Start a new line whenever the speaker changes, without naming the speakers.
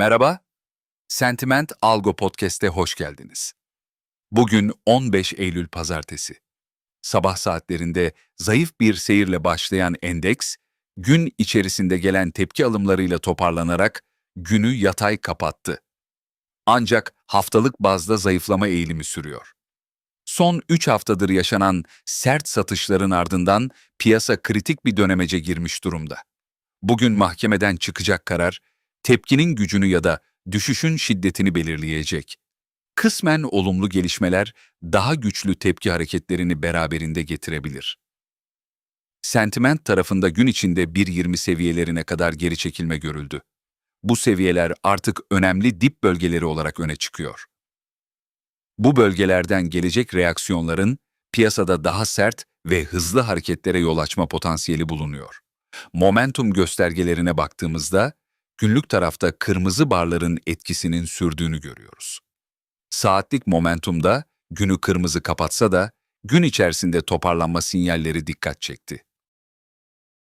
Merhaba, Sentiment Algo Podcast'e hoş geldiniz. Bugün 15 Eylül Pazartesi. Sabah saatlerinde zayıf bir seyirle başlayan endeks, gün içerisinde gelen tepki alımlarıyla toparlanarak günü yatay kapattı. Ancak haftalık bazda zayıflama eğilimi sürüyor. Son 3 haftadır yaşanan sert satışların ardından piyasa kritik bir dönemece girmiş durumda. Bugün mahkemeden çıkacak karar, tepkinin gücünü ya da düşüşün şiddetini belirleyecek. Kısmen olumlu gelişmeler daha güçlü tepki hareketlerini beraberinde getirebilir. Sentiment tarafında gün içinde 1.20 seviyelerine kadar geri çekilme görüldü. Bu seviyeler artık önemli dip bölgeleri olarak öne çıkıyor. Bu bölgelerden gelecek reaksiyonların piyasada daha sert ve hızlı hareketlere yol açma potansiyeli bulunuyor. Momentum göstergelerine baktığımızda günlük tarafta kırmızı barların etkisinin sürdüğünü görüyoruz. Saatlik momentumda günü kırmızı kapatsa da gün içerisinde toparlanma sinyalleri dikkat çekti.